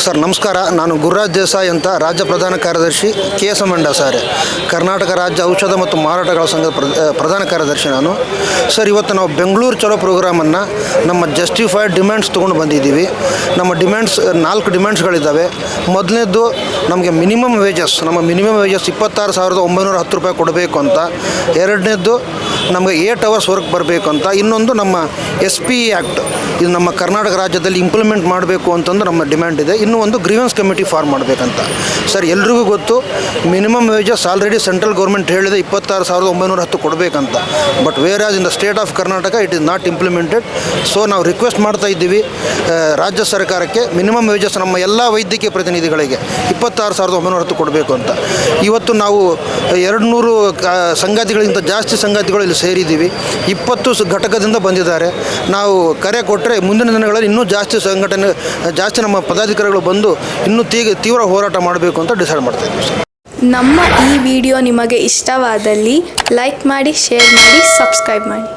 Sir, ನಮಸ್ಕಾರ. ನಾನು ಗುರುರಾಜ್ ದೇಸಾಯಿ ಅಂತ ರಾಜ್ಯ ಪ್ರಧಾನ ಕಾರ್ಯದರ್ಶಿ ಕೆ ಎಸ್ ಎಂ ಸಾರೆ. ಕರ್ನಾಟಕ ರಾಜ್ಯ ಔಷಧ ಮತ್ತು ಮಾರಾಟಗಳ ಸಂಘದ ಪ್ರ- ಪ್ರಧಾನ ಕಾರ್ಯದರ್ಶಿ ನಾನು. ಸರ್, ಇವತ್ತು ನಾವು ಬೆಂಗಳೂರು ಚಲೋ ಪ್ರೋಗ್ರಾಮನ್ನು ನಮ್ಮ ಜಸ್ಟಿಫೈಡ್ ಡಿಮ್ಯಾಂಡ್ಸ್ ತೊಗೊಂಡು ಬಂದಿದ್ದೀವಿ. ನಮ್ಮ ಡಿಮ್ಯಾಂಡ್ಸ್ ನಾಲ್ಕು ಡಿಮ್ಯಾಂಡ್ಸ್ಗಳಿದ್ದಾವೆ. ಮೊದಲನೇದು ನಮಗೆ ಮಿನಿಮಮ್ ವೇಜಸ್, ನಮ್ಮ ಮಿನಿಮಮ್ ವೇಜಸ್ ಇಪ್ಪತ್ತಾರು ಸಾವಿರದ ಒಂಬೈನೂರ ಹತ್ತು ರೂಪಾಯಿ ಕೊಡಬೇಕು ಅಂತ. ಎರಡನೇದ್ದು ನಮಗೆ ಏಟ್ ಅವರ್ಸ್ ವರ್ಕ್ ಬರಬೇಕು ಅಂತ ಇನ್ನೊಂದು ನಮ್ಮ ಎಸ್ ಪಿ ಆ್ಯಕ್ಟ್ ಇದು ನಮ್ಮ ಕರ್ನಾಟಕ ರಾಜ್ಯದಲ್ಲಿ ಇಂಪ್ಲಿಮೆಂಟ್ ಮಾಡಬೇಕು ಅಂತಂದು ನಮ್ಮ ಡಿಮ್ಯಾಂಡ್ ಇದೆ. ಇನ್ನೂ ಒಂದು ಗ್ರೀವೆನ್ಸ್ ಕಮಿಟಿ ಫಾರ್ಮ್ ಮಾಡಬೇಕಂತ. ಸರ್, ಎಲ್ರಿಗೂ ಗೊತ್ತು minimum wages already central government ಹೇಳಿದೆ ಇಪ್ಪತ್ತಾರು ಸಾವಿರದ ಒಂಬೈನೂರ ಹತ್ತು ಕೊಡಬೇಕಂತ. But whereas in the state of Karnataka it is not implemented so ನಾವು ರಿಕ್ವೆಸ್ಟ್ ಮಾಡ್ತಾ ಇದ್ದೀವಿ ರಾಜ್ಯ ಸರ್ಕಾರಕ್ಕೆ ಮಿನಿಮಮ್ ವೇಜಸ್ ನಮ್ಮ ಎಲ್ಲ ವೈದ್ಯಕೀಯ ಪ್ರತಿನಿಧಿಗಳಿಗೆ ಇಪ್ಪತ್ತಾರು ಸಾವಿರದ ಒಂಬೈನೂರ ಹತ್ತು ಕೊಡಬೇಕು ಅಂತ. ಇವತ್ತು ನಾವು ಎರಡು ನೂರು ಸಂಗಾತಿಗಳಿಗಿಂತ ಜಾಸ್ತಿ ಸಂಗಾತಿಗಳು ಇಲ್ಲಿ ಸೇರಿದ್ದೀವಿ. ಇಪ್ಪತ್ತು ಘಟಕದಿಂದ ಬಂದಿದ್ದಾರೆ. ನಾವು ಕರೆ ಕೊಟ್ಟರೆ ಮುಂದಿನ ದಿನಗಳಲ್ಲಿ ಇನ್ನೂ ಜಾಸ್ತಿ ಸಂಘಟನೆ, ಜಾಸ್ತಿ ನಮ್ಮ ಪದಾಧಿಕಾರಿಗಳು ಬಂದು ಇನ್ನೂ ತೀಗ, ತೀವ್ರ ಹೋರಾಟ ಮಾಡಬೇಕು ಅಂತ ಡಿಸೈಡ್ ಮಾಡ್ತಾ ನಮ್ಮ ಈ ವಿಡಿಯೋ ನಿಮಗೆ ಇಷ್ಟವಾದಲ್ಲಿ ಲೈಕ್ ಮಾಡಿ, ಶೇರ್ ಮಾಡಿ, ಸಬ್ಸ್ಕ್ರೈಬ್ ಮಾಡಿ.